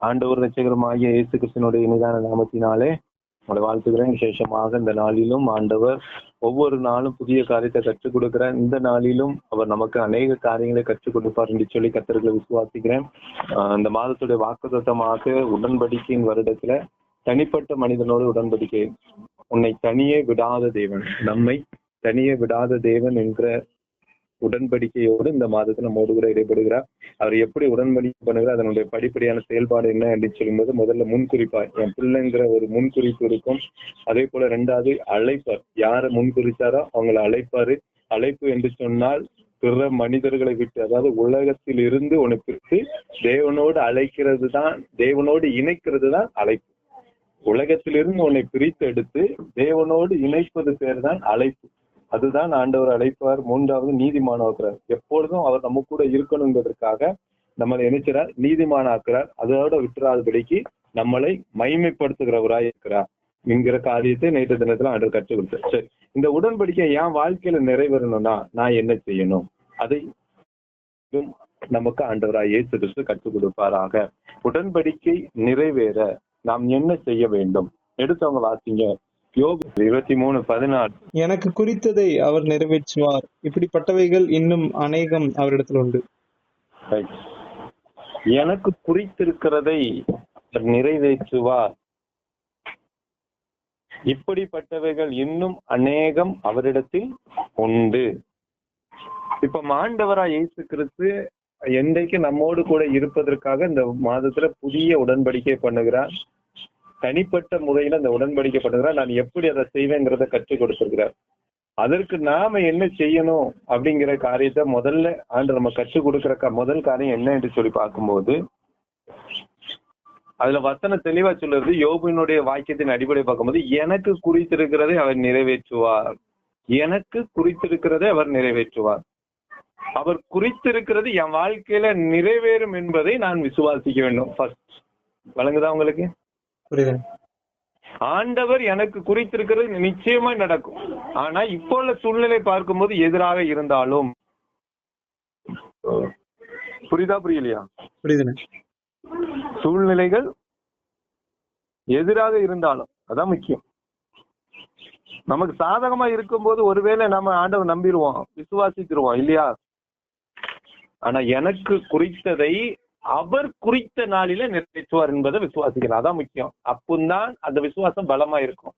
ஆண்டவர் ரட்சகரமாகிய இயேசு கிருஷ்ணனுடைய இனிதான நாமத்தினாலே உங்களை வாழ்த்துக்கிறேன் விசேஷமாக இந்த நாளிலும் ஆண்டவர் ஒவ்வொரு நாளும் புதிய காரியத்தை கற்றுக் கொடுக்கிறார் இந்த நாளிலும் அவர் நமக்கு அநேக காரியங்களை கற்றுக் கொடுப்பார் என்று சொல்லி கத்தர்களை விசுவாசிக்கிறேன். ஆஹ் இந்த மாதத்துடைய வாக்குத்தத்தமாக உடன்படிக்கையின் வருடத்துல தனிப்பட்ட மனிதனோடு உடன்படிக்கை. உன்னை தனியே விடாத தேவன். நம்மை தனியே விடாத தேவன் என்கிற உடன்படிக்கையோடு இந்த மாதத்துல நம்மோடு கூட இடைபடுகிறார். அவர் எப்படி உடன்படிக்கை பண்ணுகிறார் அதனுடைய படிப்படியான செயல்பாடு என்ன அப்படின்னு சொல்லும்போது முதல்ல முன்குறிப்பா என் பிள்ளைங்கிற ஒரு முன்குறிப்பு இருக்கும். அதே போல ரெண்டாவது அழைப்பார். யாரை முன்குறிச்சாரோ அவங்களை அழைப்பாரு. அழைப்பு என்று சொன்னால் பிற மனிதர்களை விட்டு அதாவது உலகத்தில் இருந்து உன்னை பிரித்து தேவனோடு அழைக்கிறது தான் தேவனோடு இணைக்கிறது தான் அழைப்பு. உலகத்திலிருந்து உன்னை பிரித்து எடுத்து தேவனோடு இணைப்பது பேர் தான் அழைப்பு. அதுதான் ஆண்டவர் அழைப்பார். மூன்றாவது நீதிமானாக்குறார். எப்பொழுதும் அவர் நம்ம கூட இருக்கணுங்கிறதுக்காக நம்மளை இணைக்கிறார் நீதிமானாக்குறார். அதோட விட்டுறாதபடிக்கு நம்மளை மைமைப்படுத்துகிறவராய் இருக்கிறார் என்கிற காரியத்தை நேற்று தினத்துல ஆண்டவர் கற்றுக் கொடுத்தார். சரி இந்த உடன்படிக்கை என் வாழ்க்கையில நிறைவேறணும்னா நான் என்ன செய்யணும்? அதை நமக்கு ஆண்டவராய் இயேசு கிறிஸ்து கற்றுக் கொடுப்பாராக. உடன்படிக்கை நிறைவேற நாம் என்ன செய்ய வேண்டும்? எடுத்தவங்க வாசிங்க யோபு இருபத்தி மூணு பதினாறு. எனக்கு குறித்ததை அவர் நிறைவேற்றுவார். இப்படிப்பட்டவைகள் இன்னும் அநேகம் அவரிடத்தில் உண்டு. எனக்கு குறித்திருக்கிறதை அவர் நிறைவேற்றுவார். இப்படிப்பட்டவைகள் இன்னும் அநேகம் அவரிடத்தில் உண்டு. இப்ப மாண்டவரா இயேசு கிறிஸ்து என்றைக்கு நம்மோடு கூட இருப்பதற்காக இந்த மாதத்துல புதிய உடன்படிக்கை பண்ணுகிறார். தனிப்பட்ட முறையில அந்த உடன்படிக்கை நான் எப்படி அதை செய்வேங்கிறத கற்றுக் கொடுத்திருக்கிறார். அதற்கு நாம என்ன செய்யணும் அப்படிங்கிற காரியத்தை முதல்ல ஆண்டு நம்ம கற்றுக் கொடுக்கிற க- முதல் காரியம் என்ன என்று சொல்லி பார்க்கும்போது அதுல வசனம் தெளிவா சொல்லுறது யோபினுடைய வாக்கியத்தின் அடிப்படை பார்க்கும்போது எனக்கு குறித்திருக்கிறதை அவர் நிறைவேற்றுவார். எனக்கு குறித்திருக்கிறதை அவர் நிறைவேற்றுவார். அவர் குறித்திருக்கிறது என் வாழ்க்கையில நிறைவேறும் என்பதை நான் விசுவாசிக்க வேண்டும். ஃபர்ஸ்ட் வழங்குதா உங்களுக்கு? புரியுது. ஆண்டவர் எனக்கு குறித்திருக்கிறது நிச்சயமா நடக்கும். ஆனா இப்போ உள்ள சூழ்நிலை பார்க்கும்போது எதிராக இருந்தாலும். புரியுதா புரியலையா? புரியுதுண்ணே சூழ்நிலைகள் எதிராக இருந்தாலும் அதான் முக்கியம். நமக்கு சாதகமா இருக்கும்போது ஒருவேளை நம்ம ஆண்டவர் நம்பிடுவோம் விசுவாசிச்சிருவோம் இல்லையா? ஆனா எனக்கு குறித்ததை அவர் குறித்த நாளில நிறைவேற்றுவார் என்பதை விசுவாசிக்கணும் அதான் முக்கியம். அப்பந்தான் அந்த விசுவாசம் பலமா இருக்கும்.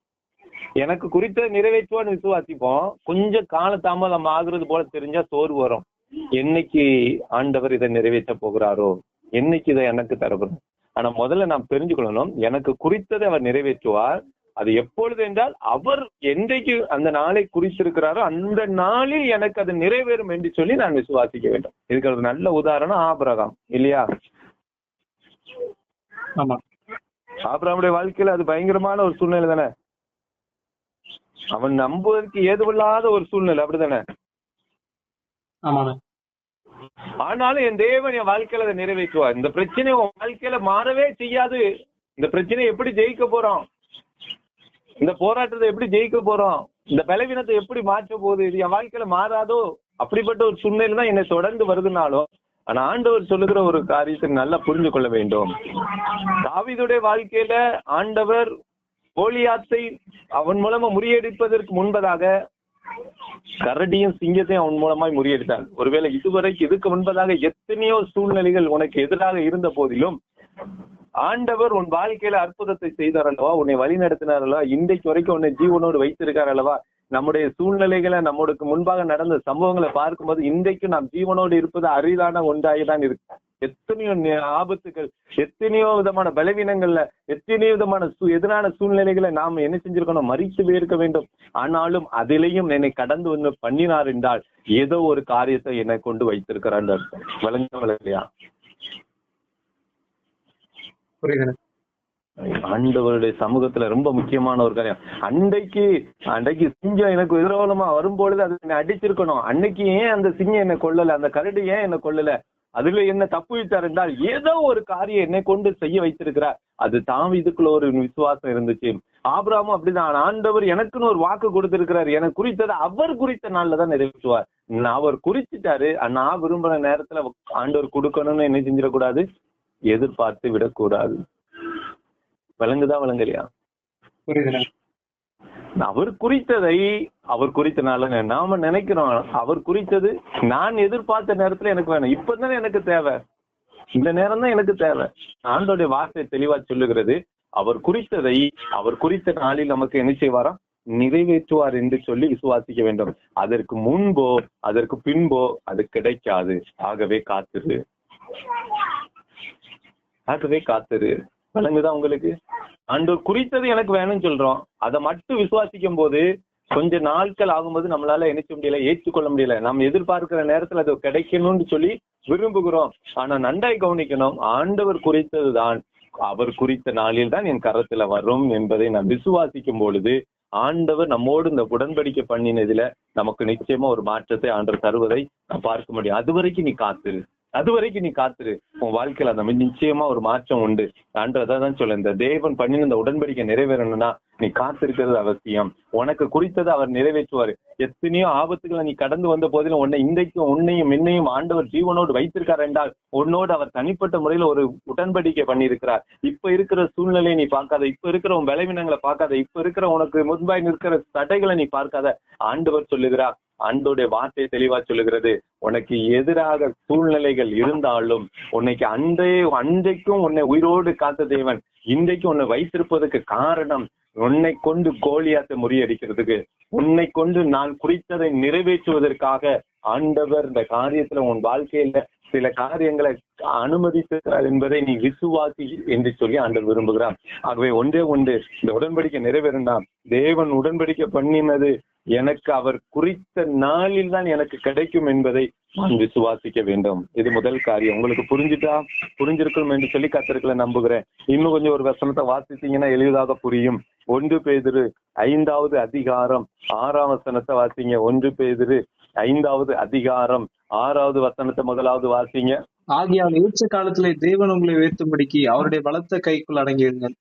எனக்கு குறித்த நிறைவேற்றுவான்னு விசுவாசிப்போம். கொஞ்சம் கால தாமதம் ஆகுறது போல தெரிஞ்சா சோர்வு வரும். என்னைக்கு ஆண்டவர் இதை நிறைவேற்ற போகிறாரோ? என்னைக்கு இதை எனக்கு தரப்படும்? ஆனா முதல்ல நாம் தெரிஞ்சுக்கொள்ளணும். எனக்கு குறித்ததை அவர் நிறைவேற்றுவார். அது எப்பொழுது என்றால் அவர் என்றைக்கு அந்த நாளை குறித்திருக்கிறாரோ அந்த நாளில் எனக்கு அது நிறைவேறும் என்று சொல்லி நான் விசுவாசிக்க வேண்டும். இதுக்கு ஒரு நல்ல உதாரணம் ஆபிரகாம் இல்லையா? ஆமா. ஆபிரகாமுடைய வாழ்க்கையில அது பயங்கரமான ஒரு சூழ்நிலை தானே? அவன் நம்புவதற்கு ஏதுவில்லாத ஒரு சூழ்நிலை அப்படிதானே? ஆனாலும் என் தேவன் என் வாழ்க்கையில அதை நிறைவேற்றுவார். இந்த பிரச்சனை உன் வாழ்க்கையில மாறவே செய்யாது. இந்த பிரச்சனையை எப்படி ஜெயிக்க போறோம்? இந்த போராட்டத்தை எப்படி ஜெயிக்க போறோம்? இந்த பலவீனத்தை எப்படி மாற்ற போகுது? இது என் வாழ்க்கையில மாறாதோ? அப்படிப்பட்ட ஒரு சூழ்நிலை தான் என்னை தொடர்ந்து வருதுனாலும் ஆனா ஆண்டவர் சொல்லுகிற ஒரு காரியத்தை நல்லா புரிந்து கொள்ள வேண்டும். தாவிதுடைய வாழ்க்கையில ஆண்டவர் கோலியாத்தை அவன் மூலமா முறியடிப்பதற்கு முன்பதாக கரடியும் சிங்கத்தையும் அவன் மூலமாய் முறியடித்தார். ஒருவேளை இதுவரைக்கும் இதுக்கு முன்பதாக எத்தனையோ சூழ்நிலைகள் உனக்கு எதிராக இருந்த போதிலும் ஆண்டவர் உன் வாழ்க்கையில அற்புதத்தை செய்தார் அல்லவா உன்னை வழி நடத்தினார் அல்லவா இன்றைக்கு வரைக்கும் உன்னை ஜீவனோடு வைத்திருக்கார் அல்லவா நம்முடைய சூழ்நிலைகளை நம்மளுக்கு முன்பாக நடந்த சம்பவங்களை பார்க்கும்போது இன்றைக்கு நாம் ஜீவனோடு இருப்பது அரிதான ஒன்றாகி தான் இருக்கு. எத்தனையோ ஆபத்துகள் எத்தனையோ விதமான பலவீனங்கள்ல எத்தனையோ விதமான சூ- எதிரான சூழ்நிலைகளை நாம் என்ன செஞ்சிருக்கணும்? மறித்து போயிருக்க வேண்டும். ஆனாலும் அதிலையும் என்னை கடந்து வந்து பண்ணினார் என்றால் ஏதோ ஒரு காரியத்தை என்னை கொண்டு வைத்திருக்கிறான் விளங்க புரியுதுண்ணே ஆண்டவருடைய சமூகத்துல ரொம்ப முக்கியமான ஒரு காரியம். அன்றைக்கு அன்றைக்கு சிங்கம் எனக்கு எதிரோலமா வரும்பொழுது அது என்னை அடிச்சிருக்கணும். அன்னைக்கு ஏன் அந்த சிங்கம் என்னை கொல்லல? அந்த கரடு ஏன் என்னை கொல்லல? அதுல என்ன தப்பு வைத்தார் என்றால் ஏதோ ஒரு காரியம் என்னை கொண்டு செய்ய வைத்திருக்கிறார். அது தாவீதுக்குள்ள ஒரு விசுவாசம் இருந்துச்சு. ஆபிராமும் அப்படிதான். ஆண்டவர் எனக்குன்னு ஒரு வாக்கு கொடுத்திருக்கிறார். எனக்கு குறித்ததை அவர் குறித்த நாள்ல தான் நிறைவேற்றுவார். நான் அவர் குறிச்சிட்டாரு. நான் விரும்புற நேரத்துல ஆண்டவர் கொடுக்கணும்னு என்ன செஞ்சிடக்கூடாது. எதிர்பார்த்து விடக்கூடாது. விளங்குதா விளங்கலையா புரியுதுண்ணா அவர் குறித்ததை அவர் குறித்தனால நாம நினைக்கிறோம். அவர் குறித்தது நான் எதிர்பார்த்த நேரத்துல எனக்கு வேணும். இப்பதானே எனக்கு தேவை. இந்த நேரம் தான் எனக்கு தேவை. ஆண்டோடைய வார்த்தை தெளிவா சொல்லுகிறது. அவர் குறித்ததை அவர் குறித்த நாளில் நமக்கு என்ன செய்வாராம் நிறைவேற்றுவார் என்று சொல்லி விசுவாசிக்க வேண்டும். அதற்கு முன்போ அதற்கு பின்போ அது கிடைக்காது. ஆகவே காத்திரு. ஆகவே காத்துரு விளங்குதா உங்களுக்கு? ஆண்டவர் குறித்தது எனக்கு வேணும்னு சொல்றோம். அதை மட்டும் விசுவாசிக்கும் போது கொஞ்ச நாட்கள் ஆகும்போது நம்மளால நினைச்ச முடியல ஏற்றுக்கொள்ள முடியல. நம்ம எதிர்பார்க்கிற நேரத்துல அது கிடைக்கணும்னு சொல்லி விரும்புகிறோம். ஆனா நன்றாய் கவனிக்கணும். ஆண்டவர் குறித்ததுதான். அவர் குறித்த நாளில் தான் என் கரத்துல வரும் என்பதை நான் விசுவாசிக்கும் பொழுது ஆண்டவர் நம்மோடு இந்த உடன்படிக்கை பண்ணினதுல நமக்கு நிச்சயமா ஒரு மாற்றத்தை ஆண்டவர் தருவதை நான் பார்க்க முடியும். அது வரைக்கும் நீ காத்திரு அது வரைக்கும் நீ காத்துரு. உன் வாழ்க்கையில அந்த நிச்சயமா ஒரு மாற்றம் உண்டு. ஆண்டவர் அதான் சொல்ல இந்த தேவன் பண்ணின இந்த உடன்படிக்கை நிறைவேறணும்னா நீ காத்திருக்கிறது அவசியம். உனக்கு குறித்ததை அவர் நிறைவேற்றுவாரு. எத்தனையோ ஆபத்துகளை நீ கடந்து வந்த போதிலும் உன்னை இன்றைக்கும் உன்னையும் என்னையும் ஆண்டவர் ஜீவனோடு வைத்திருக்கார் என்றால் உன்னோடு அவர் தனிப்பட்ட முறையில ஒரு உடன்படிக்கை பண்ணியிருக்கிறார். இப்ப இருக்கிற சூழ்நிலையை நீ பார்க்காத. இப்ப இருக்கிற உன் விளைவினங்களை பார்க்காத. இப்ப இருக்கிற உனக்கு முன்பாய் நிற்கிற தடைகளை நீ பார்க்காத. ஆண்டவர் சொல்லுகிறார் அன்புடைய வார்த்தை தெளிவா சொல்லுகிறது. உனக்கு எதிராக சூழ்நிலைகள் இருந்தாலும் உன்னைக்கு அன்றே அன்றைக்கும் உன்னை உயிரோடு காத்த தேவன் இன்றைக்கு உன்னை வைத்திருப்பதற்கு காரணம் உன்னை கொண்டு கோலியாத்தை முறியடிக்கிறதுக்கு. உன்னை கொண்டு நான் குறித்ததை நிறைவேற்றுவதற்காக ஆண்டவர் இந்த காரியத்துல உன் வாழ்க்கையில சில காரியங்களை அனுமதித்திருக்கிறார் என்பதை நீ விசுவாசி என்று சொல்லி ஆண்டவர் விரும்புகிறார். ஆகவே ஒன்றே ஒன்று இந்த உடன்படிக்கை நிறைவேறினா தேவன் உடன்படிக்கை பண்ணினது எனக்கு அவர் குறித்த நாளில் தான் எனக்கு கிடைக்கும் என்பதை நான் விசுவாசிக்க வேண்டும். இது முதல் காரியம். உங்களுக்கு புரிஞ்சுட்டா புரிஞ்சிருக்கும் என்று சொல்லி கத்திருக்கல நம்புகிறேன். இன்னும் கொஞ்சம் ஒரு வசனத்தை வாசித்தீங்கன்னா எளிதாக புரியும். ஒன்று பேதிரு ஐந்தாவது அதிகாரம் ஆறாம் வசனத்தை வாசிங்க. ஒன்று பேதிரு ஐந்தாவது அதிகாரம் ஆறாவது வசனத்தை முதலாவது வாசிங்க. ஆகியால் ஏற்ற காலத்திலே தேவன் உங்களை உயர்த்தும்படிக்கு அவருடைய பலத்த கைக்குள் அடங்கியிருங்கள்.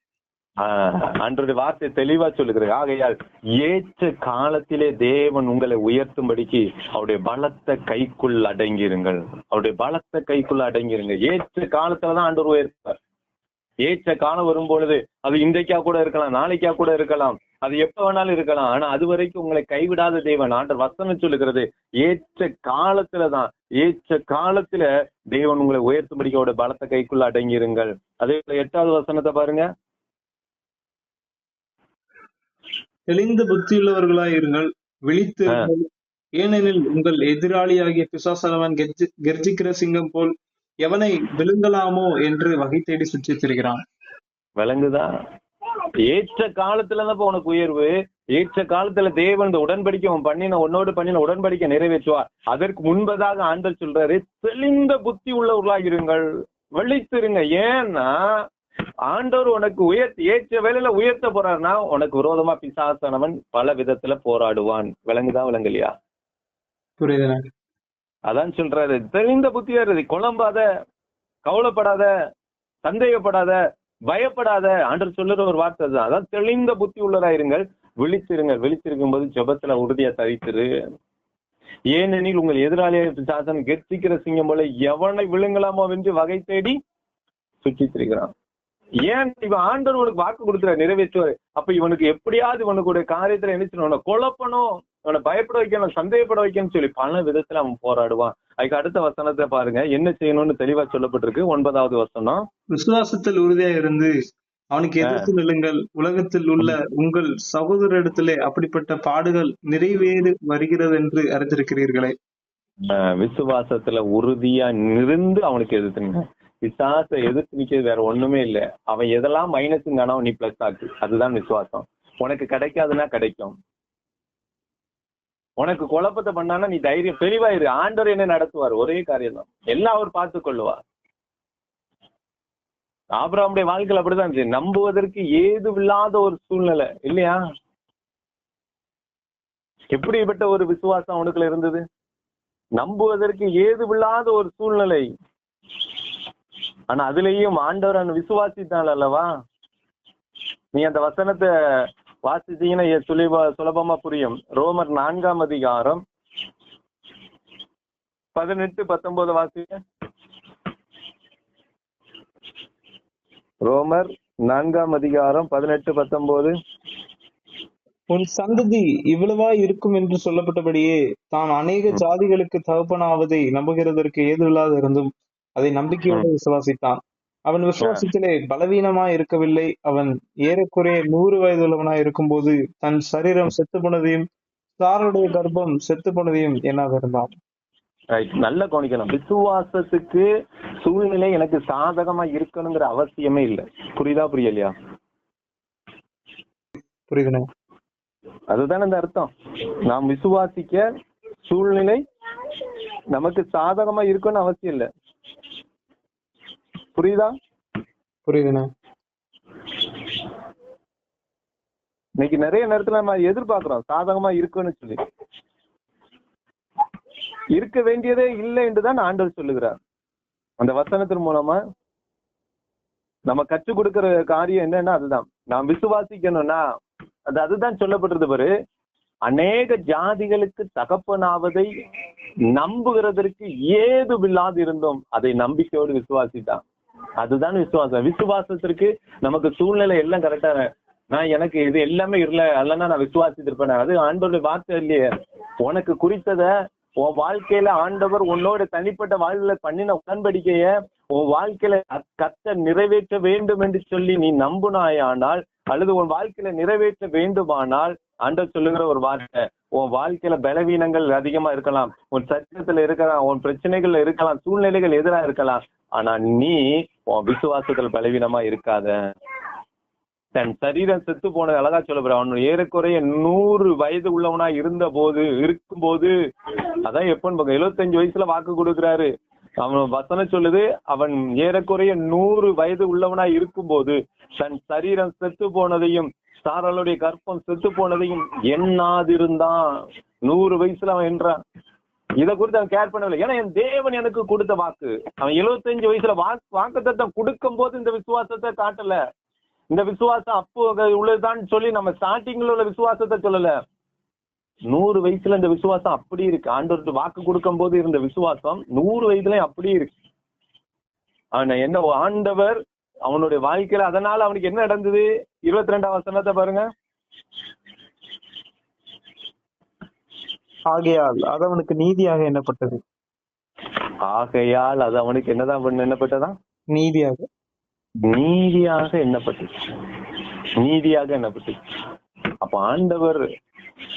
அன்றைய வார்த்தை தெளிவா சொல்லுகிறது ஆகையால் ஏற்ற காலத்திலே தேவன் உங்களை உயர்த்தும்படிக்கு அவருடைய பலத்த கைக்குள் அடங்கிருங்கள் அவருடைய பலத்த கைக்குள் அடங்கிருங்க ஏற்ற காலத்துலதான் ஆண்டவர் உயர்த்தார் ஏற்ற காலம் வரும் பொழுது அது இன்றைக்கா கூட இருக்கலாம் நாளைக்கா கூட இருக்கலாம் அது எப்ப வேணாலும் இருக்கலாம். ஆனா அது வரைக்கும் உங்களை கைவிடாத தேவன். ஆண்டர் வசனம் சொல்லுகிறது ஏற்ற காலத்துலதான் ஏற்ற காலத்துல தேவன் உங்களை உயர்த்தும்படிக்கு அவருடைய பலத்த கைக்குள்ள அடங்கிருங்கள் அதே போல எட்டாவது வசனத்தை பாருங்க. தெளிந்த புத்தியுள்ளவர்களாய் இருங்கள். விழித்திருங்கள் ஏனெனில் உங்கள் எதிராளியாகிய பிசாசனவன் கெர்ஜி கெர்ஜிக்கிற சிங்கம் போல் எவனை விழுங்கலாமோ என்று வகை தேடி சுற்றித் திரிகிறான் விளங்குதா ஏற்ற காலத்துலதான் உனக்கு உயர்வு. ஏற்ற காலத்துல தேவன் இந்த உடன்படிக்கை அவன் பண்ணின உன்னோடு பண்ணின உடன்படிக்கை நிறைவேற்றுவார். அதற்கு முன்பதாக ஆண்டல் சொல்றாரு தெளிந்த புத்தி உள்ளவர்களாக இருங்கள். விழித்திருங்க. ஏன்னா ஆண்டவர் உனக்கு உயர்த்தி ஏற்ற வேலையில உயர்த்த போறாருன்னா உனக்கு விரோதமா பிசாசனவன் பல விதத்துல போராடுவான். விளங்குதா விளங்கலையா? புரியுதுண்ணா அதான் சொல்றாரு. தெரிந்த புத்தியா இருக்கு குழம்பாத கவலைப்படாத சந்தேகப்படாத பயப்படாத ஆண்டர் சொல்லுற ஒரு வார்த்தை தான் அதான் தெளிந்த புத்தி உள்ளராயிருங்கள் விழித்திருங்கள். விழித்திருக்கும் போது ஜெபத்துல உறுதியா தரித்திரு ஏனெனில் உங்கள் எதிராளியை பிசாசன் கெர்ச்சிக்கிற சிங்கம் போல எவனை விழுங்கலாமோ என்று வகை தேடி சுற்றி திரிகிறான் ஏன் இவன் ஆண்டவர் உனக்கு வாக்கு கொடுக்குற நிறைவேற்றுவாரு அப்ப இவனுக்கு எப்படியாவது இவனுக்கு காரியத்துல என்ன குழப்பணும் இவனை பயப்பட வைக்கணும் சந்தேகப்பட வைக்கணும்னு சொல்லி பல விதத்துல அவன் போராடுவான். அதுக்கு அடுத்த வசனத்தை பாருங்க. என்ன செய்யணும்னு தெளிவா சொல்லப்பட்டிருக்கு. ஒன்பதாவது வசனம். விசுவாசத்தில் உறுதியா இருந்து அவனுக்கு எதிர்த்து நில்லுங்கள். உலகத்தில் உள்ள உங்கள் சகோதரிடத்திலே அப்படிப்பட்ட பாடுகள் நிறைவேறு வருகிறது என்று அறிந்திருக்கிறீர்களே விசுவாசத்துல உறுதியா நிருந்து அவனுக்கு எதிர்த்துங்க விசுவாச எதிர்த்து நிக்கிறது வேற ஒண்ணுமே இல்ல. அவன் எதெல்லாம் மைனஸ் மைனஸுங்கானோ நீ பிளஸ் ஆக்கு. அதுதான் விசுவாசம். உனக்கு கிடைக்காதுன்னா கிடைக்கும். உனக்கு குழப்பத்தை பண்ணானா நீ தைரியம் தெளிவாயிரு. ஆண்டவர் என்ன நடத்துவார்? ஒரே காரியம் தான் எல்லாம் அவர் பார்த்து கொள்ளுவார் ஆபராமுடைய வாழ்க்கையில் அப்படிதான் இருந்துச்சு. நம்புவதற்கு ஏதுவில்லாத ஒரு சூழ்நிலை. இல்லையா? எப்படிப்பட்ட ஒரு விசுவாசம் அவனுக்குள்ள இருந்தது? நம்புவதற்கு ஏதுவில்லாத ஒரு சூழ்நிலை. ஆனா அதுலயும் ஆண்டவர் அந்த விசுவாசித்தான் அல்லவா நீ அந்த வசனத்தை வாசிச்சீங்கன்னா சுலப சுலபமா புரியும். ரோமர் நான்காம் அதிகாரம் பதினெட்டு பத்தொன்பது வாசிங்க. ரோமர் நான்காம் அதிகாரம் பதினெட்டு பத்தொன்பது. உன் சந்ததி இவ்வளவா இருக்கும் என்று சொல்லப்பட்டபடியே தான் அநேக ஜாதிகளுக்கு தகப்பனாவதை நம்புகிறதற்கு ஏதுவில்லாத இருந்தும் அதை நம்பிக்கையோடு விசுவாசித்தான். அவன் விசுவாசத்திலே பலவீனமாய் இருக்கவில்லை. அவன் ஏறக்குறைய நூறு வயதுள்ளவனாய் இருக்கும்போது தன் சரீரம் செத்து போனதையும் சாருடைய கர்ப்பம் செத்து போனதையும் எண்ணாதிருந்தான் Right. நல்ல கவனிக்கணும். விசுவாசத்துக்கு சூழ்நிலை எனக்கு சாதகமா இருக்கணுங்கிற அவசியமே இல்லை. புரியுதா புரியலையா? புரியுதுண்ணே. அதுதானே இந்த அர்த்தம். நாம் விசுவாசிக்க சூழ்நிலை நமக்கு சாதகமா இருக்கணும்னு அவசியம் இல்லை. புரியுதா? புரியுதுண்ணே. இன்னைக்கு நிறைய நேரத்துல நம்ம எதிர்பார்க்கிறோம். சாதகமா இருக்குன்னு சொல்லி. இருக்க வேண்டியதே இல்லை என்றுதான் ஆண்டவர் சொல்லுகிறார். அந்த வசனத்தின் மூலமா நம்ம கற்றுக் கொடுக்கிற காரியம் என்னன்னா அதுதான். நாம் விசுவாசிக்கணும்னா அது அதுதான் சொல்லப்பட்டிருது பாரு. அநேக ஜாதிகளுக்கு தகப்பனாவதை நம்புகிறதற்கு ஏதுவில்லாது இருந்தோம் அதை நம்பிக்கையோடு விசுவாசித்தான். அதுதான் விசுவாசம். விசுவாசத்திற்கு நமக்கு சூழ்நிலை எல்லாம் கரெக்டா நான் எனக்கு இது எல்லாமே இல்ல. அல்லனா நான் விசுவாசித்திருப்பேன் அது ஆண்டவருடைய வார்த்தை இல்லையே. உனக்கு குறித்தத உன் வாழ்க்கையில ஆண்டவர் உன்னோட தனிப்பட்ட வாழ்வுல பண்ணின உடன்படிக்கைய உன் வாழ்க்கையில கத்த நிறைவேற்ற வேண்டும் என்று சொல்லி நீ நம்புனாயானால் அல்லது உன் வாழ்க்கையில நிறைவேற்ற வேண்டுமானால் ஆண்டவர் சொல்லுகிற ஒரு வார்த்தை. உன் வாழ்க்கையில பலவீனங்கள் அதிகமா இருக்கலாம். உன் சச்சரத்துல இருக்கலாம். உன் பிரச்சனைகள் இருக்கலாம். சூழ்நிலைகள் எதிரா இருக்கலாம். ஆனா நீ உன் விசுவாசத்துல பலவீனமா இருக்காத. தன் சரீரம் செத்து போனது அழகா சொல்லப்படுற அவன் ஏறக்குறைய நூறு வயது உள்ளவனா இருந்த போது இருக்கும் போது அதான் எப்பன்னு எழுபத்தஞ்சு வயசுல வாக்கு கொடுக்கிறாரு. அவன் வசனம் சொல்லுது அவன் ஏறக்குறைய நூறு வயது உள்ளவனா இருக்கும் போது தன் சரீரம் செத்து போனதையும் சாரலுடைய கற்பம் செத்து போனதையும் எண்ணாதிருந்தான். நூறு வயசுல அவன் என்றான். இத குறித்து அவன் கேர் பண்ணவில்லை. ஏன்னா என் தேவன் எனக்கு கொடுத்த வாக்கு. அவன் எழுபத்தஞ்சு வயசுல வாக்கு வாக்குத்தத்தம் கொடுக்கும் போது இந்த விசுவாசத்தை காட்டல. இந்த விசுவாசம் அப்போ உள்ளதுதான் சொல்லி நம்ம ஸ்டார்டிங்ல உள்ள விசுவாசத்தை சொல்லல. நூறு வயசுல இந்த விசுவாசம் அப்படி இருக்கு. ஆண்டவருக்கு வாக்கு கொடுக்கும் போது இருந்த விசுவாசம் நூறு வயதுலயும் அப்படி இருக்கு. ஆனா என்ன ஆண்டவர் அவனுடைய வாழ்க்கையில அதனால அவனுக்கு என்ன நடந்தது? இருபத்தி ரெண்டாம் வசனத்தை பாருங்க. ஆகையால் அது அவனுக்கு நீதியாக எண்ணப்பட்டது. ஆகையால் அது அவனுக்கு என்னதான் எண்ணப்பட்டதா? நீதியாக. நீதியாக எண்ணப்பட்டுச்சு நீதியாக எண்ணப்பட்டுச்சு அப்ப ஆண்டவர்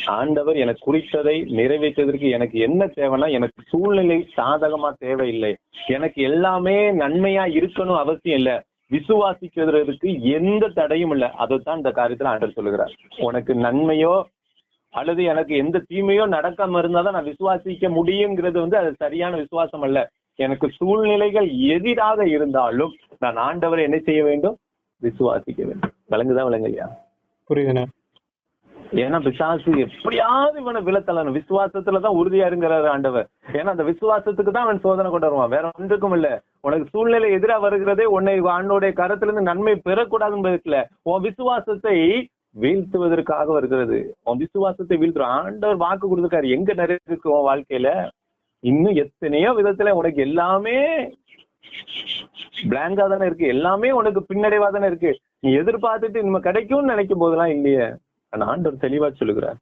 ஆண்டவர் எனக்கு குறித்ததை நிறைவேற்றுவதற்கு எனக்கு என்ன தேவைன்னா எனக்கு சூழ்நிலை சாதகமா தேவையில்லை. எனக்கு எல்லாமே நன்மையா இருக்கணும் அவசியம் இல்ல. விசுவாசிக்கிறதுக்கு எந்த தடையும் இல்லை. அதைத்தான் இந்த காரியத்துல ஆண்டவர் சொல்லுகிறார். உனக்கு நன்மையோ அல்லது எனக்கு எந்த தீமையோ நடக்காம இருந்தாதான் நான் விசுவாசிக்க முடியுங்கிறது வந்து அது சரியான விசுவாசம் அல்ல. எனக்கு சூழ்நிலைகள் எதிராக இருந்தாலும் நான் ஆண்டவரை என்ன செய்ய வேண்டும்? விசுவாசிக்க வேண்டும். விளங்குதான் விளங்கலையா? புரியுதுண்ணே. ஏன்னா பிசாசு எப்படியாவது இவனை விழத்தள்ளணும் விசுவாசத்துலதான் உறுதியா இருங்கிறாரு ஆண்டவர். ஏன்னா அந்த விசுவாசத்துக்கு தான் அவன் சோதனை கொண்டு வருவான். வேற ஒன்றுக்கும் இல்ல. உனக்கு சூழ்நிலை எதிரா வருகிறதே உன்னை ஆண்டோடைய கரத்திலிருந்து நன்மை பெறக்கூடாதுன்னு இல்ல உன் விசுவாசத்தை வீழ்த்துவதற்காக வருகிறது. உன் விசுவாசத்தை வீழ்த்துறோம் ஆண்டவர் வாக்கு கொடுத்துருக்காரு. எங்க நிறைய இருக்கு உன் வாழ்க்கையில? இன்னும் எத்தனையோ விதத்துல உனக்கு எல்லாமே பிளாங்கா தானே இருக்கு. எல்லாமே உனக்கு பின்னடைவா தானே இருக்கு. நீ எதிர்பார்த்துட்டு நம்ம கிடைக்கும்னு நினைக்கும் போதெல்லாம் இல்லையே. ஆனா ஆண்டவர் தெளிவா சொல்லுகிறார்.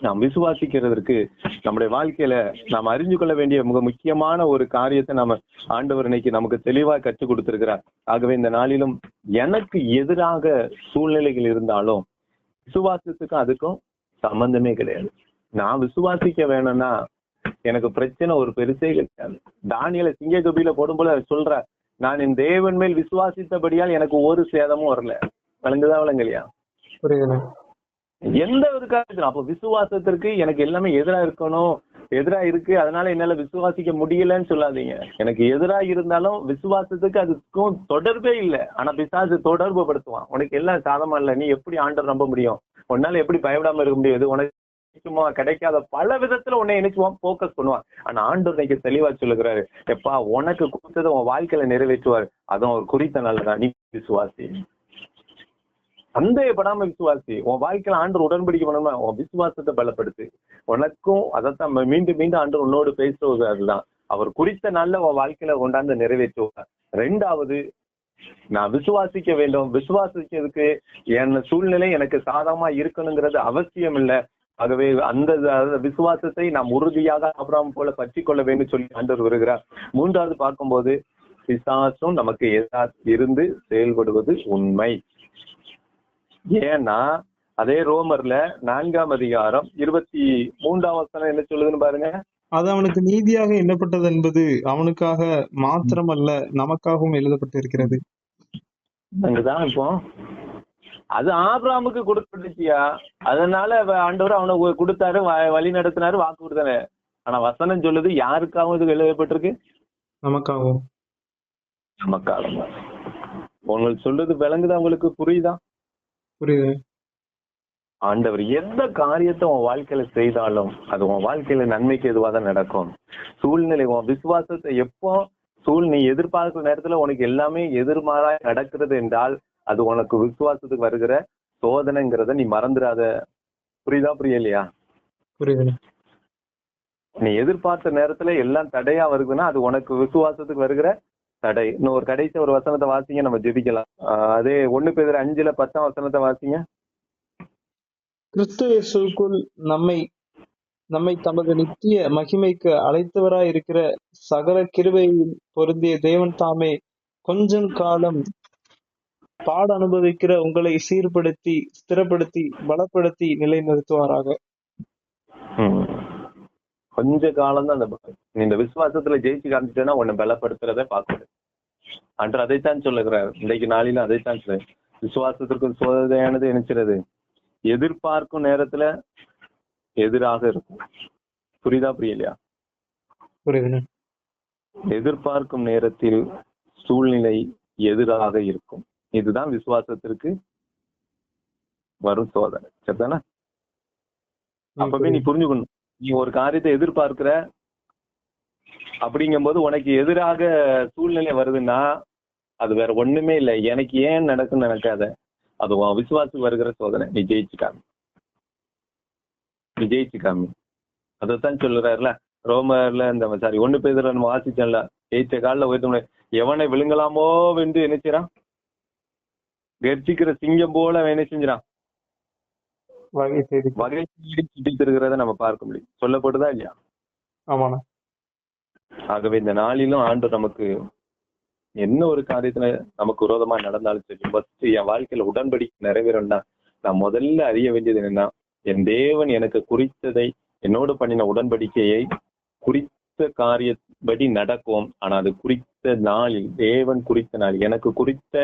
நாம் விசுவாசிக்கிறதற்கு நம்முடைய வாழ்க்கையில நாம் அறிஞ்சு கொள்ள வேண்டிய மிக முக்கியமான ஒரு காரியத்தை நாம ஆண்டவர் இன்னைக்கு நமக்கு தெளிவா கற்றுக் கொடுத்திருக்கிறார். ஆகவே இந்த நாளிலும் எனக்கு எதிராக சூழ்நிலைகள் இருந்தாலும் விசுவாசத்துக்கும் அதுக்கும் சம்பந்தமே கிடையாது. நான் விசுவாசிக்க வேணும்னா எனக்கு பிரச்சனை ஒரு பெருசே கிடையாது. தானியல சிங்க கபில போடும் போல சொல்ற நான் என் தேவன் மேல் விசுவாசித்தபடியால் எனக்கு ஒரு சேதமும் வரல. விளங்குதா விளங்கலையா புரியுதுண்ணே எந்த ஒரு காரியத்திலும் அப்போ விசுவாசத்திற்கு எனக்கு எல்லாமே எதிரா இருக்கணும் எதிரா இருக்கு. அதனால என்னால விசுவாசிக்க முடியலன்னு சொல்லாதீங்க. எனக்கு எதிரா இருந்தாலும் விசுவாசத்துக்கு அதுக்கும் தொடர்பே இல்லை. ஆனா பிசாசு தொடர்பு படுத்துவான். உனக்கு எல்லாம் சாதமா இல்ல? நீ எப்படி ஆண்டர் நம்ப முடியும்? உன்னால எப்படி பயப்படாம இருக்க முடியாது உனக்கு சும்மா கிடைக்காத பல விதத்துல உன்னை நினைச்சுவான் போக்கஸ் பண்ணுவான். ஆனா ஆண்டவர் இன்னைக்கு தெளிவா சொல்லுகிறாரு. எப்பா உனக்கு கொடுத்ததை உன் வாழ்க்கையில நிறைவேற்றுவார். அதுவும் ஒரு குறித்த நல்லதான் நீ விசுவாசி. சந்தேகப்படாம விசுவாசி. உன் வாழ்க்கையில ஆண்டு உடன்படிக்கை பண்ணணுமா உன் விசுவாசத்தை பலப்படுத்து. உனக்கும் அதைத்தான் மீண்டும் மீண்டும் ஆண்டு உன்னோடு பேசுவது அதுதான் அவர் குறித்த நாள்ல உன் வாழ்க்கையில கொண்டாந்து நிறைவேற்றுவார். ரெண்டாவது நான் விசுவாசிக்க வேண்டும். விசுவாசிக்கிறதுக்கு என் சூழ்நிலை எனக்கு சாதகமா இருக்கணுங்கிறது அவசியம் இல்லை. ஆகவே அந்த விசுவாசத்தை நாம் உறுதியாக ஆபிரகாம் போல பற்றி கொள்ள வேண்டும் சொல்லி ஆண்டவர் வருகிறார் மூன்றாவது பார்க்கும்போது பிசாசும் நமக்கு எதா இருந்து செயல்படுவது உண்மை. ஏன்னா அதே ரோமர்ல நான்காம் அதிகாரம் இருபத்தி மூன்றாம் வசனம் என்ன சொல்லுதுன்னு பாருங்க. அது அவனுக்கு நீதியாக எண்ணப்பட்டது என்பது அவனுக்காக மாத்திரமல்ல நமக்காகவும் எழுதப்பட்டிருக்கிறது. அங்கதான் இப்போ. அது ஆபிரகாமுக்கு கொடுக்கப்பட்டுச்சியா அதனால ஆண்டவர் அவனை கொடுத்தாரு வழி நடத்தினாரு வாக்கு கொடுத்தாரு. ஆனா வசனம் சொல்லுது யாருக்காகவும் இது எழுதப்பட்டிருக்கு? நமக்காகவும். நமக்காக உங்களுக்கு சொல்றது விளங்குதா உங்களுக்கு? புரியுதா? புரியுது. ஆண்டவர் எந்த காரியத்தை உன் வாழ்க்கையில செய்தாலும் அது உன் வாழ்க்கையில நன்மைக்கு எதுவாக தான் நடக்கும். சூழ்நிலை உன் விசுவாசத்தை எப்போ சூழ் நீ எதிர்பார்க்கிற நேரத்துல உனக்கு எல்லாமே எதிர்மாறா நடக்கிறது என்றால் அது உனக்கு விசுவாசத்துக்கு வருகிற சோதனைங்கிறத நீ மறந்துடாத. புரியுதா புரியலையா? புரியுது நீ எதிர்பார்த்த நேரத்துல எல்லாம் தடையா வருதுன்னா அது உனக்கு விசுவாசத்துக்கு வருகிற தடை. இன்னும் ஒரு கடைசி ஒரு வசனத்தை வாசிங்க நம்ம ஜெபிக்கலாம். அதே ஒண்ணு பேர் அஞ்சுல பத்தாம் வசனத்தை வாசிங்க. கிறிஸ்து இயேசுக்குள் நம்மை நம்மை தமது நித்திய மகிமைக்கு அழைத்தவராய் இருக்கிற சகல கிருபையில் பொருந்திய தேவன் தாமே கொஞ்சம் காலம் பாட அனுபவிக்கிற உங்களை சீர்படுத்தி ஸ்திரப்படுத்தி பலப்படுத்தி நிலைநிறுத்துவாராக. கொஞ்ச காலம் தான் அந்த ப- நீ இந்த விசுவாசத்துல ஜெயிச்சு காமிச்சிட்டேன்னா உன்னை பலப்படுத்துறத பார்க்கணும் அன்று அதைத்தான் சொல்லுகிறார். இன்றைக்கு நாளில அதைத்தான் சொல்ல விசுவாசத்திற்கு சோதனையானது நினைச்சிறது எதிர்பார்க்கும் நேரத்துல எதிராக இருக்கும். புரியுதா புரியலையா? புரியுதுண்ணே. எதிர்பார்க்கும் நேரத்தில் சூழ்நிலை எதிராக இருக்கும். இதுதான் விசுவாசத்திற்கு வரும் சோதனை. சரிதானே? அப்பவே நீ புரிஞ்சுக்கணும். நீ ஒரு காரியத்தை எதிர்பார்க்கிற அப்படிங்கும்போது உனக்கு எதிராக சூழ்நிலை வருதுன்னா அது வேற ஒண்ணுமே இல்லை. எனக்கு ஏன் நடக்குன்னு நினைக்காத. அது உன் விசுவாசி வருகிற சோதனை. நீ ஜெயிச்சுக்காமி நீ ஜெயிச்சுக்காமி அதைத்தான் சொல்லுறாருல. ரோமர்ல இந்த சாரி ஒண்ணு பேர் நம்ம வாசிச்சோம்ல. ஜெயிச்ச காலில் உயர்த்த எவனை விழுங்கலாமோ வென்று நினைச்சிடான் செய்றான் கர்ஜிக்கிற சிங்கம் போல அவன் என்ன செஞ்சிடான் வகை செய்தி வகை தேடி சுட்டித் இருக்கிறத நம்ம பார்க்க முடியும். சொல்லப்படுதா இல்லையா? ஆமாண்ணா. ஆகவே இந்த நாளிலும் ஆண்டு நமக்கு என்ன ஒரு காரியத்துல நமக்கு விரோதமா நடந்தாலும் சரி ஃபர்ஸ்ட் என் வாழ்க்கையில உடன்படிக்கை நிறைவேறணும்னா நான் முதல்ல அறிய வேண்டியது என்னன்னா என் தேவன் எனக்கு குறித்ததை என்னோடு பண்ணின உடன்படிக்கையை குறித்த காரியப்படி நடக்கும் ஆனா அது குறித்த நாளில் தேவன் குறித்த நாள் எனக்கு குறித்த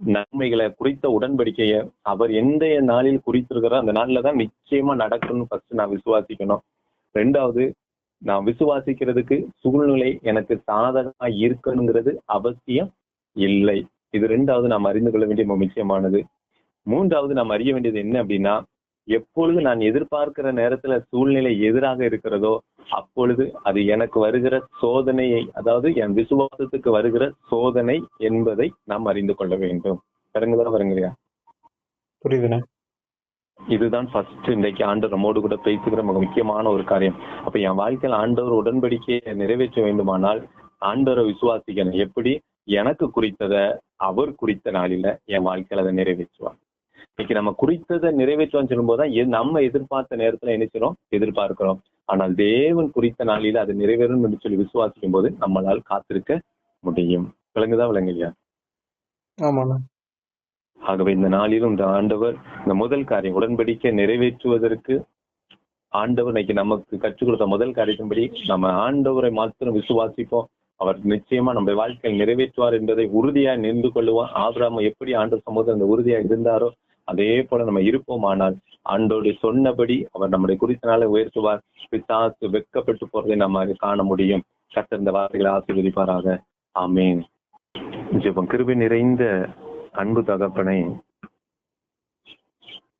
நன்மைகளை குறித்த உடன்படிக்கையை அவர் எந்த நாளில் குறித்திருக்கிறோ அந்த நாளில் தான் நிச்சயமா நடக்கணும்னு ஃபர்ஸ்ட் நான் விசுவாசிக்கணும். ரெண்டாவது நான் விசுவாசிக்கிறதுக்கு சூழ்நிலை எனக்கு சாதகமா இருக்கணுங்கிறது அவசியம் இல்லை. இது ரெண்டாவது நாம் அறிந்து கொள்ள வேண்டிய முக்கியமானது. மூன்றாவது நாம் அறிய வேண்டியது என்ன அப்படின்னா எப்பொழுது நான் எதிர்பார்க்கிற நேரத்துல சூழ்நிலை எதிராக இருக்கிறதோ அப்பொழுது அது எனக்கு வருகிற சோதனையை அதாவது என் விசுவாசத்துக்கு வருகிற சோதனை என்பதை நாம் அறிந்து கொள்ள வேண்டும். வருங்களா வருங்களையா? புரியுதுண்ணே. இதுதான் ஃபர்ஸ்ட் இன்றைக்கு ஆண்டவர் நம்மோடு கூட பேசுகிற மிக முக்கியமான ஒரு காரியம். அப்ப என் வாழ்க்கையில் ஆண்டவர் உடன்படிக்கையை நிறைவேற்ற வேண்டுமானால் ஆண்டவரை விசுவாசிக்கணும். எப்படி? எனக்கு குறித்ததை அவர் குறித்த நாளில என் வாழ்க்கையில அதை நிறைவேற்றுவார். இன்னைக்கு நம்ம குறித்ததை நிறைவேற்றுவோம் சொல்லும்போது நம்ம எதிர்பார்த்த நேரத்துல என்ன செய்றோம்? எதிர்பார்க்கிறோம். ஆனால் தேவன் குறித்த நாளில அது நிறைவேறும் என்று சொல்லி விசுவாசிக்கும் போது நம்மளால் காத்திருக்க முடியும். விளங்குதா விளங்குலையா? ஆகவே இந்த நாளிலும் இந்த ஆண்டவர் இந்த முதல் காரியம் உடன்படிக்கை நிறைவேற்றுவதற்கு ஆண்டவர் இன்னைக்கு நமக்கு கற்றுக் கொடுத்த முதல் காரியத்தின்படி நம்ம ஆண்டவரை மாத்திரம் விசுவாசிப்போம். அவர் நிச்சயமா நம்ம வாழ்க்கையில் நிறைவேற்றுவார் என்பதை உறுதியா நின்று கொள்ளுவோம். ஆபிரகாம் எப்படி ஆண்டவர் சமூகத்தில் அந்த உறுதியா இருந்தாரோ அதே போல நம்ம இருப்போமானால் ஆண்டோடு சொன்னபடி அவர் நம்முடைய குறித்த நாளை உயர்த்துவார். பிசாசு வெட்கப்பட்டு போறதை நம்ம காண முடியும். கர்த்தர் இந்த வார்த்தைகளை ஆசீர்வதிப்பாராக. ஆமேன். ஜெபம் கிருபை நிறைந்த அன்பு தகப்பனை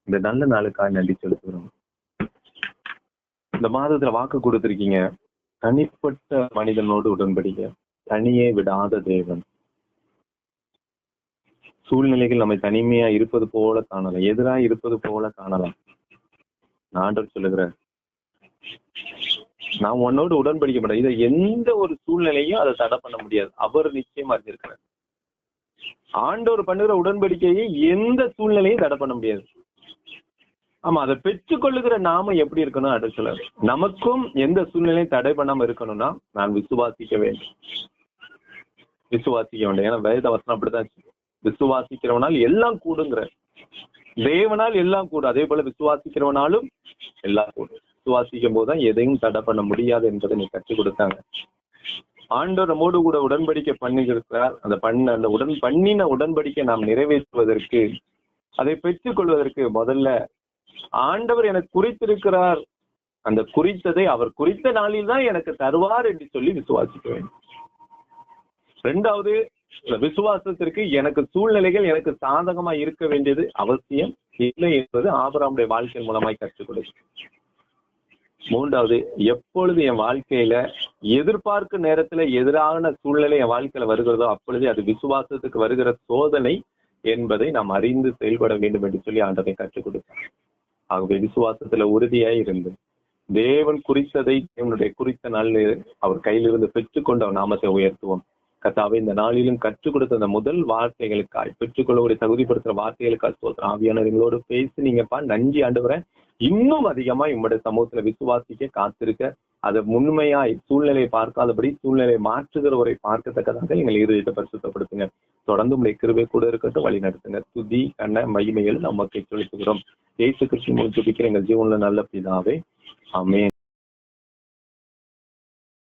இந்த நல்ல நாளுக்காக நன்றி செலுத்துகிறோம். இந்த மாதத்துல வாக்கு கொடுத்திருக்கீங்க. தனிப்பட்ட மனிதனோடு உடன்படிக்க தனியே விடாத தேவன். சூழ்நிலைகள் நம்மை தனிமையா இருப்பது போல காணலாம். எதிரா இருப்பது போல காணலாம். நான் ஆண்டவர் சொல்லுகிறேன். நான் உன்னோடு உடன்படிக்க மாட்டேன் இதை எந்த ஒரு சூழ்நிலையும் அதை தடை பண்ண முடியாது. அவர் நிச்சயமா அறிஞ்சிருக்கிறார் ஆண்டவர் பண்ணுகிற உடன்படிக்கையை எந்த சூழ்நிலையும் தடை பண்ண முடியாது. ஆமா அதை பெற்றுக்கொள்ளுகிற நாம எப்படி இருக்கணும் அடுத்துல நமக்கும் எந்த சூழ்நிலையும் தடை பண்ணாம இருக்கணும்னா நான் விசுவாசிக்க வேண்டும். விசுவாசிக்க வேண்டும். ஏன்னா வேத வசனம் அப்படிதான் விசுவாசிக்கிறவனால் எல்லாம் கூடுங்கிற. தேவனால் எல்லாம் கூடும் அதே போல விசுவாசிக்கிறவனாலும் எல்லாம் கூடும் விசுவாசிக்கும் போதுதான் எதையும் தடை பண்ண முடியாது என்பதை நீ கற்றுக் கொடுத்தாங்க. ஆண்டவர் நம்மோடு கூட உடன்படிக்கை பண்ணியிருக்கிறார். அந்த பண்ண அந்த உடன் பண்ணின உடன்படிக்கை நாம் நிறைவேற்றுவதற்கு அதை பெற்றுக் கொள்வதற்கு முதல்ல ஆண்டவர் எனக்கு குறித்திருக்கிறார். அந்த குறித்ததை அவர் குறித்த நாளில் தான் எனக்கு தருவார் என்று சொல்லி விசுவாசிக்க வேண்டும். ரெண்டாவது விசுவாசத்திற்கு எனக்கு சூழ்நிலைகள் எனக்கு சாதகமா இருக்க வேண்டியது அவசியம் இல்லை என்பது ஆபராமுடைய வாழ்க்கையின் மூலமாய் கற்றுக் கொடுக்கும் மூன்றாவது எப்பொழுது என் வாழ்க்கையில எதிர்பார்க்கும் நேரத்துல எதிரான சூழ்நிலை என் வாழ்க்கையில வருகிறதோ அப்பொழுது அது விசுவாசத்துக்கு வருகிற சோதனை என்பதை நாம் அறிந்து செயல்பட வேண்டும் என்று சொல்லி ஆண்டவை கற்றுக் கொடுத்தார் ஆகவே விசுவாசத்துல உறுதியாய் இருந்து தேவன் குறித்ததை தேவனுடைய குறித்த நாளில் அவர் கையிலிருந்து பெற்றுக்கொண்டு அவர் நாமத்தை உயர்த்துவோம். கத்தாவை இந்த நாளிலும் கற்றுக் கொடுத்த அந்த முதல் வார்த்தைகளுக்காய் பெற்றுக்கொள்ளக்கூடிய தகுதிப்படுத்துற வார்த்தைகளுக்காய் சோதரம் ஆவியானவர் பேசி பேசுனீங்கப்பா. நன்றி ஆண்டவரை. இன்னும் அதிகமா உங்களுடைய சமூகத்துல விசுவாசிக்க காத்திருக்க அதை முன்மையாய் சூழ்நிலையை பார்க்காதபடி சூழ்நிலையை மாற்றுகிறவரை பார்க்கத்தக்கதாக எங்கள் இருதயத்தை பரிசுத்தப்படுத்துங்க. தொடர்ந்து உங்களுடைய கிருவை கூட இருக்கட்டும் வழி நடத்துங்க. துதி கண்ண மகிமைகள் நமக்கு செலுத்துகிறோம். ஏசு கிருஷ்ணன் மூலம் எங்கள் ஜீவன்ல நல்ல பிதாவே. அமே